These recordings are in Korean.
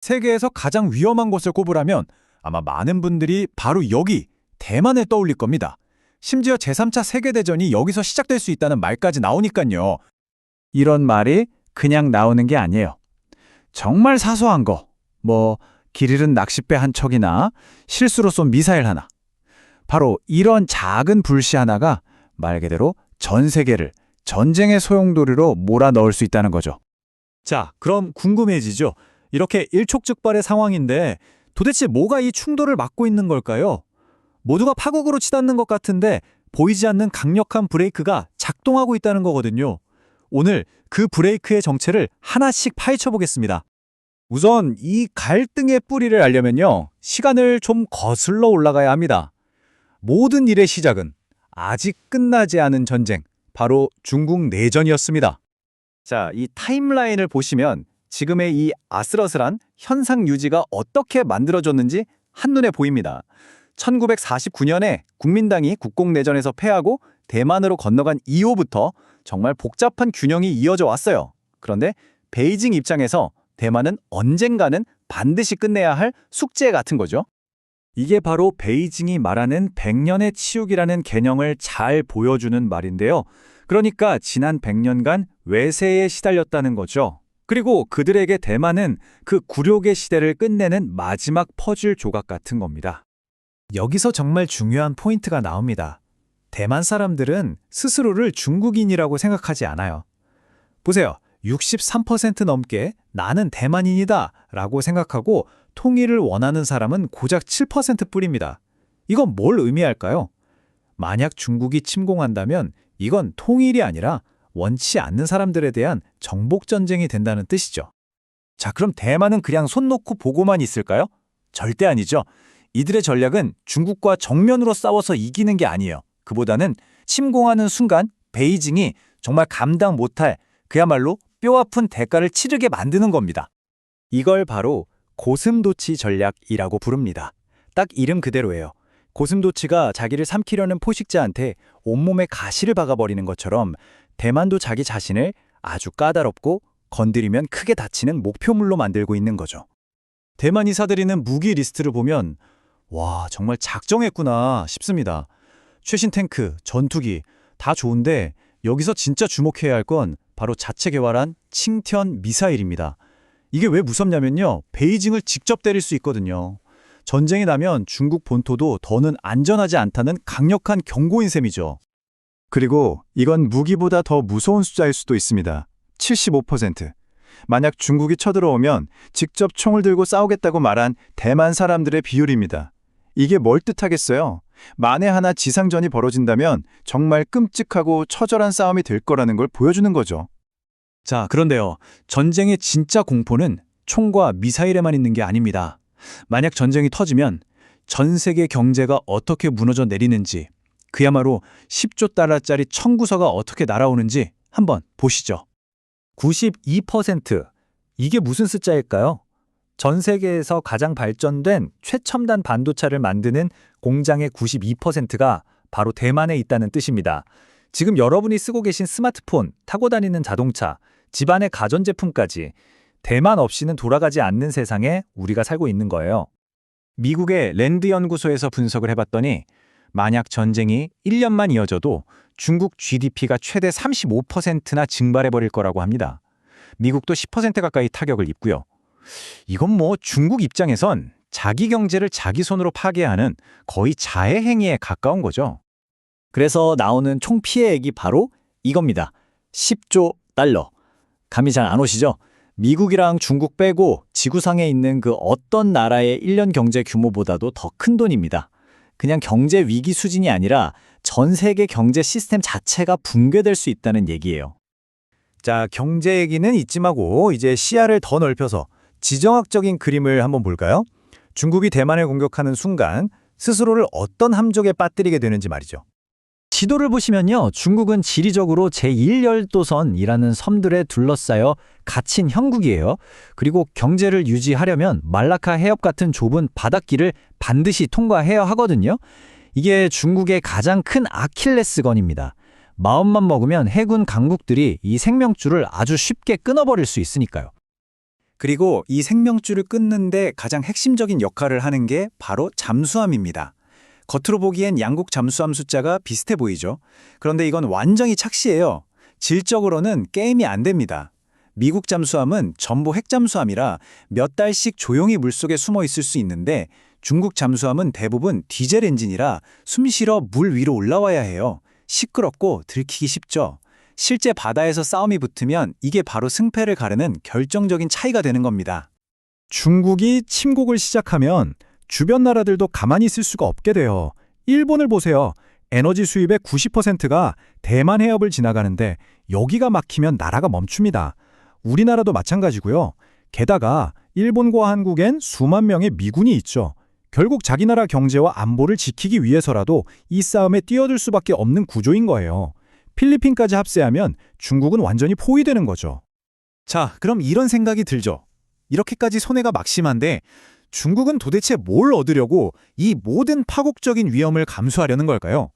세계에서 가장 위험한 곳을 꼽으라면 아마 많은 분들이 바로 여기 대만을 떠올릴 겁니다. 심지어 제3차 세계대전이 여기서 시작될 수 있다는 말까지 나오니까요. 이런 말이 그냥 나오는 게 아니에요. 정말 사소한 거, 뭐 길 잃은 낚싯배 한 척이나 실수로 쏜 미사일 하나. 바로 이런 작은 불씨 하나가 말 그대로 전 세계를 전쟁의 소용돌이로 몰아넣을 수 있다는 거죠. 자, 그럼 궁금해지죠. 이렇게 일촉즉발의 상황인데 도대체 뭐가 이 충돌을 막고 있는 걸까요? 모두가 파국으로 치닫는 것 같은데 보이지 않는 강력한 브레이크가 작동하고 있다는 거거든요. 오늘 그 브레이크의 정체를 하나씩 파헤쳐 보겠습니다. 우선 이 갈등의 뿌리를 알려면요. 시간을 좀 거슬러 올라가야 합니다. 모든 일의 시작은 아직 끝나지 않은 전쟁, 바로 중국 내전이었습니다. 자, 이 타임라인을 보시면 지금의 이 아슬아슬한 현상 유지가 어떻게 만들어졌는지 한눈에 보입니다. 1949년에 국민당이 국공내전에서 패하고 대만으로 건너간 이후부터 정말 복잡한 균형이 이어져 왔어요. 그런데 베이징 입장에서 대만은 언젠가는 반드시 끝내야 할 숙제 같은 거죠. 이게 바로 베이징이 말하는 백년의 치욕이라는 개념을 잘 보여주는 말인데요. 그러니까 지난 100년간 외세에 시달렸다는 거죠. 그리고 그들에게 대만은 그 굴욕의 시대를 끝내는 마지막 퍼즐 조각 같은 겁니다. 여기서 정말 중요한 포인트가 나옵니다. 대만 사람들은 스스로를 중국인이라고 생각하지 않아요. 보세요. 63% 넘게 나는 대만인이다 라고 생각하고 통일을 원하는 사람은 고작 7% 뿐입니다. 이건 뭘 의미할까요? 만약 중국이 침공한다면 이건 통일이 아니라 원치 않는 사람들에 대한 정복 전쟁이 된다는 뜻이죠. 자, 그럼 대만은 그냥 손 놓고 보고만 있을까요? 절대 아니죠. 이들의 전략은 중국과 정면으로 싸워서 이기는 게 아니에요. 그보다는 침공하는 순간 베이징이 정말 감당 못할 그야말로 뼈아픈 대가를 치르게 만드는 겁니다. 이걸 바로 고슴도치 전략이라고 부릅니다. 딱 이름 그대로예요. 고슴도치가 자기를 삼키려는 포식자한테 온몸에 가시를 박아버리는 것처럼 대만도 자기 자신을 아주 까다롭고 건드리면 크게 다치는 목표물로 만들고 있는 거죠. 대만이 사들이는 무기 리스트를 보면 와 정말 작정했구나 싶습니다. 최신 탱크, 전투기 다 좋은데 여기서 진짜 주목해야 할 건 바로 자체 개발한 칭티언 미사일입니다. 이게 왜 무섭냐면요. 베이징을 직접 때릴 수 있거든요. 전쟁이 나면 중국 본토도 더는 안전하지 않다는 강력한 경고인 셈이죠. 그리고 이건 무기보다 더 무서운 숫자일 수도 있습니다. 75%. 만약 중국이 쳐들어오면 직접 총을 들고 싸우겠다고 말한 대만 사람들의 비율입니다. 이게 뭘 뜻하겠어요? 만에 하나 지상전이 벌어진다면 정말 끔찍하고 처절한 싸움이 될 거라는 걸 보여주는 거죠. 자, 그런데요. 전쟁의 진짜 공포는 총과 미사일에만 있는 게 아닙니다. 만약 전쟁이 터지면 전 세계 경제가 어떻게 무너져 내리는지, 그야말로 10조 달러짜리 청구서가 어떻게 날아오는지 한번 보시죠. 92%. 이게 무슨 숫자일까요? 전 세계에서 가장 발전된 최첨단 반도체를 만드는 공장의 92%가 바로 대만에 있다는 뜻입니다. 지금 여러분이 쓰고 계신 스마트폰, 타고 다니는 자동차, 집안의 가전제품까지 대만 없이는 돌아가지 않는 세상에 우리가 살고 있는 거예요. 미국의 랜드 연구소에서 분석을 해봤더니 만약 전쟁이 1년만 이어져도 중국 GDP가 최대 35%나 증발해버릴 거라고 합니다. 미국도 10% 가까이 타격을 입고요. 이건 뭐 중국 입장에선 자기 경제를 자기 손으로 파괴하는 거의 자해 행위에 가까운 거죠. 그래서 나오는 총 피해액이 바로 이겁니다. 10조 달러. 감이 잘 안 오시죠? 미국이랑 중국 빼고 지구상에 있는 그 어떤 나라의 1년 경제 규모보다도 더 큰 돈입니다. 그냥 경제 위기 수준이 아니라 전 세계 경제 시스템 자체가 붕괴될 수 있다는 얘기예요. 자, 경제 얘기는 잊지 마고 이제 시야를 더 넓혀서 지정학적인 그림을 한번 볼까요? 중국이 대만을 공격하는 순간 스스로를 어떤 함정에 빠뜨리게 되는지 말이죠. 지도를 보시면요. 중국은 지리적으로 제1열도선이라는 섬들에 둘러싸여 갇힌 형국이에요. 그리고 경제를 유지하려면 말라카 해협 같은 좁은 바닷길을 반드시 통과해야 하거든요. 이게 중국의 가장 큰 아킬레스건입니다. 마음만 먹으면 해군 강국들이 이 생명줄을 아주 쉽게 끊어버릴 수 있으니까요. 그리고 이 생명줄을 끊는데 가장 핵심적인 역할을 하는 게 바로 잠수함입니다. 겉으로 보기엔 양국 잠수함 숫자가 비슷해 보이죠. 그런데 이건 완전히 착시예요. 질적으로는 게임이 안 됩니다. 미국 잠수함은 전부 핵잠수함이라 몇 달씩 조용히 물속에 숨어 있을 수 있는데 중국 잠수함은 대부분 디젤 엔진이라 숨 쉬러 물 위로 올라와야 해요. 시끄럽고 들키기 쉽죠. 실제 바다에서 싸움이 붙으면 이게 바로 승패를 가르는 결정적인 차이가 되는 겁니다. 중국이 침공을 시작하면 주변 나라들도 가만히 있을 수가 없게 돼요. 일본을 보세요. 에너지 수입의 90%가 대만 해협을 지나가는데 여기가 막히면 나라가 멈춥니다. 우리나라도 마찬가지고요. 게다가 일본과 한국엔 수만 명의 미군이 있죠. 결국 자기 나라 경제와 안보를 지키기 위해서라도 이 싸움에 뛰어들 수밖에 없는 구조인 거예요. 필리핀까지 합세하면 중국은 완전히 포위되는 거죠. 자, 그럼 이런 생각이 들죠. 이렇게까지 손해가 막심한데 중국은 도대체 뭘 얻으려고 이 모든 파국적인 위험을 감수하려는 걸까요?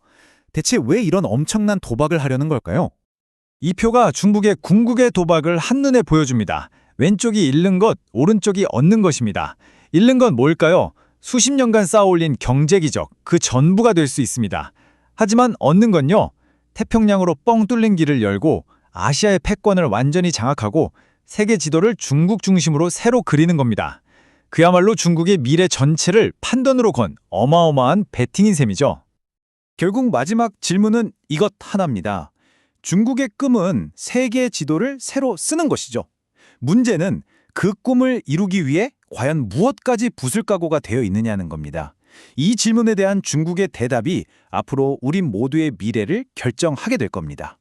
대체 왜 이런 엄청난 도박을 하려는 걸까요? 이 표가 중국의 궁극의 도박을 한눈에 보여줍니다. 왼쪽이 잃는 것, 오른쪽이 얻는 것입니다. 잃는 건 뭘까요? 수십 년간 쌓아올린 경제 기적, 그 전부가 될 수 있습니다. 하지만 얻는 건요. 태평양으로 뻥 뚫린 길을 열고 아시아의 패권을 완전히 장악하고 세계 지도를 중국 중심으로 새로 그리는 겁니다. 그야말로 중국의 미래 전체를 판돈으로 건 어마어마한 베팅인 셈이죠. 결국 마지막 질문은 이것 하나입니다. 중국의 꿈은 세계 지도를 새로 쓰는 것이죠. 문제는 그 꿈을 이루기 위해 과연 무엇까지 부술 각오가 되어 있느냐는 겁니다. 이 질문에 대한 중국의 대답이 앞으로 우리 모두의 미래를 결정하게 될 겁니다.